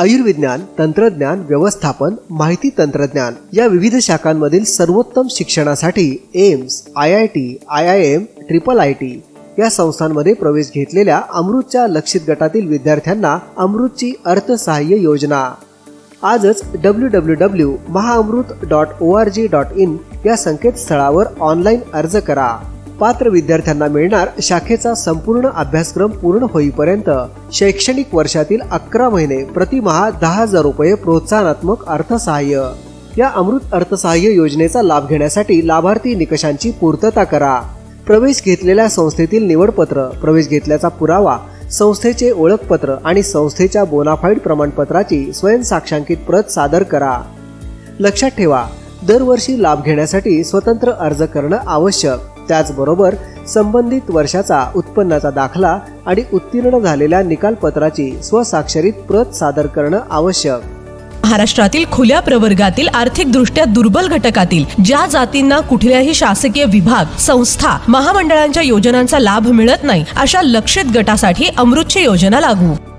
आयुर्विज्ञान तंत्रज्ञान व्यवस्थापन माहिती तंत्रज्ञान या विविध शाखांमधील सर्वोत्तम शिक्षणासाठी AIIMS I I T I I M triple I T या संस्थांमध्ये प्रवेश घेतलेल्या अमृतच्या लक्षित गटातील विद्यार्थ्यांना अमृतची अर्थसहाय्य योजना. आजच W W W MahaAmrut dot O R G dot in या संकेतस्थळावर ऑनलाईन अर्ज करा. पात्र विद्यार्थ्यांना मिळणार शाखेचा संपूर्ण अभ्यासक्रम पूर्ण होईपर्यंत शैक्षणिक वर्षातील अकरा महिने प्रतिमहा दहा हजार रुपये प्रोत्साहनात्मक अर्थसहाय्य. या अमृत अर्थसहाय्य योजनेचा लाभ घेण्यासाठी लाभार्थी निकषांची पूर्तता करा. प्रवेश घेतलेल्या संस्थेतील निवडपत्र प्रवेश घेतल्याचा पुरावा संस्थेचे ओळखपत्र आणि संस्थेच्या बोनाफाईड प्रमाणपत्राची स्वयंसाक्षांकित प्रत सादर करा. लक्षात ठेवा दरवर्षी लाभ घेण्यासाठी स्वतंत्र अर्ज करणं आवश्यक. त्याचबरोबर संबंधित वर्षाचा उत्पन्नाचा दाखला आणि उत्तीर्ण झालेल्या निकालपत्राची स्वसाक्षरित प्रत सादर करणं आवश्यक. महाराष्ट्रातील खुल्या प्रवर्गातील आर्थिकदृष्ट्या दुर्बल घटकातील ज्या जातींना कुठल्याही शासकीय विभाग संस्था महामंडळांच्या योजनांचा लाभ मिळत नाही अशा लक्षित गटासाठी अमृतची योजना लागू.